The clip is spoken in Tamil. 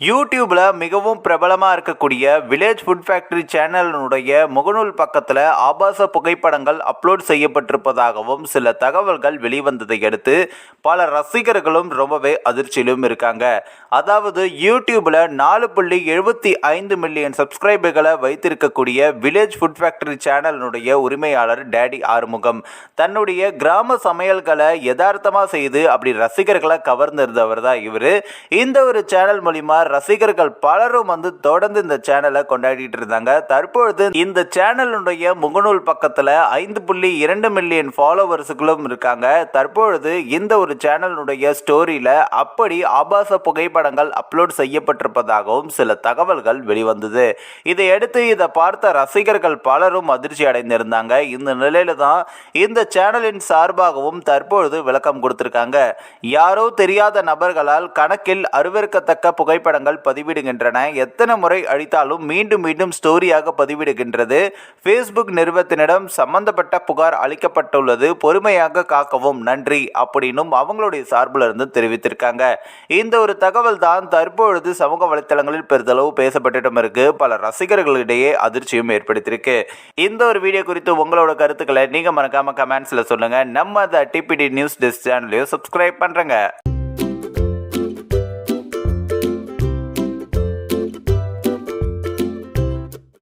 யூடியூப்பில் மிகவும் பிரபலமாக இருக்கக்கூடிய வில்லேஜ் ஃபுட் ஃபேக்ட்ரி சேனலினுடைய முகநூல் பக்கத்தில் ஆபாச புகைப்படங்கள் அப்லோட் செய்யப்பட்டிருப்பதாகவும் சில தகவல்கள் வெளிவந்ததை அடுத்து பல ரசிகர்களும் ரொம்பவே அதிர்ச்சியிலும் இருக்காங்க. அதாவது யூடியூப்பில் நாலு புள்ளி எழுபத்தி ஐந்து மில்லியன் சப்ஸ்கிரைபர்களை வைத்திருக்கக்கூடிய வில்லேஜ் ஃபுட் ஃபேக்டரி சேனலினுடைய உரிமையாளர் டேடி ஆறுமுகம். தன்னுடைய கிராம சமையல்களை யதார்த்தமாக செய்து அப்படி ரசிகர்களை கவர்ந்திருந்தவர் தான் இவர். இந்த ஒரு சேனல் மூலிமா ரசிகர்கள் பலரும் வந்து தொடர்ந்து இந்த சேனலை கொண்டாடிட்டு இருந்தாங்க. தற்பொழுது இந்த சேனலுடைய முகநூல் பக்கத்தில் ஐந்து புள்ளி இரண்டு மில்லியன் ஃபாலோவர்ஸுகளும் இருக்காங்க. தற்பொழுது இந்த ஒரு சேனலுடைய ஸ்டோரியில் அப்படி ஆபாச புகைப்படங்கள் அப்லோட் செய்யப்பட்டிருப்பதாகவும் சில தகவல்கள் வெளிவந்தது. இதையடுத்து இதை பார்த்த ரசிகர்கள் பலரும் அதிர்ச்சி அடைந்திருந்தாங்க. இந்த நிலையில தான் இந்த சேனலின் சார்பாகவும் தற்பொழுது விளக்கம் கொடுத்திருக்காங்க. யாரோ தெரியாத நபர்களால் கணக்கில் அருவருக்கத்தக்க புகைப்படங்கள் பதிவிடுகின்றன. எத்தனை முறை அழித்தாலும் மீண்டும் மீண்டும் ஸ்டோரியாக பதிவிடுகின்றது. ஃபேஸ்புக் நிறுவனத்தினிடம் சம்பந்தப்பட்ட புகார் அளிக்கப்பட்டுள்ளது. பொறுமையாக காக்கவும் நன்றி அப்படின்னும் அவங்களுடைய சார்பில் இருந்து தெரிவித்திருக்காங்க. இந்த ஒரு தகவல் தான் தற்பொழுது சமூக வலைத்தளங்களில் பெரிதளவு பேசப்பட்டுட்டும் இருக்கு. பல ரசிகர்களிடையே அதிர்ச்சியும் ஏற்படுத்தியிருக்கு. இந்த ஒரு வீடியோ குறித்து உங்களோட கருத்துக்களை நீங்க மறக்காம கமெண்ட்ஸ்ல சொல்லுங்க. நம்ம த டிபிடி நியூஸ் டெஸ்க் சேனலையும் சப்ஸ்கிரைப் பண்றேங்க.